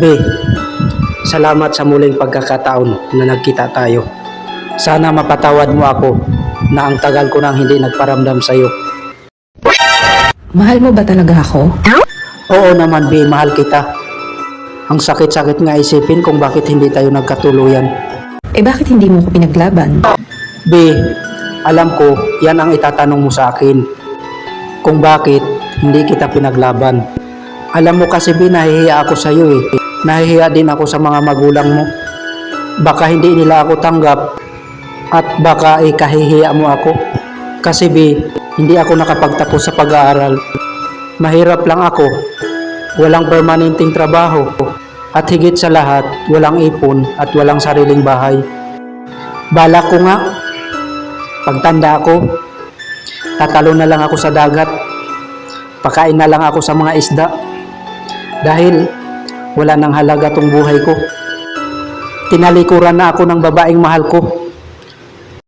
B. Salamat sa muling pagkakataon na nagkita tayo. Sana mapatawad mo ako na ang tagal ko nang hindi nagparamdam sa iyo. Mahal mo ba talaga ako? Oo naman B, mahal kita. Ang sakit-sakit nga isipin kung bakit hindi tayo nagkatuluyan. Eh bakit hindi mo ko pinaglaban? B, alam ko yan ang itatanong mo sa akin. Kung bakit hindi kita pinaglaban. Alam mo kasi B, nahihiya ako sa iyo eh. Nahihiya din ako sa mga magulang mo. Baka hindi nila ako tanggap at baka eh kahihiya mo ako. Kasi B, hindi ako nakapagtapos sa pag-aaral. Mahirap lang ako. Walang permanenteng trabaho. At higit sa lahat, walang ipon at walang sariling bahay. Bala ko nga, pagtanda ako, tatalo na lang ako sa dagat. Pakain na lang ako sa mga isda. Dahil wala nang halaga tong buhay ko. Tinalikuran na ako ng babaeng mahal ko.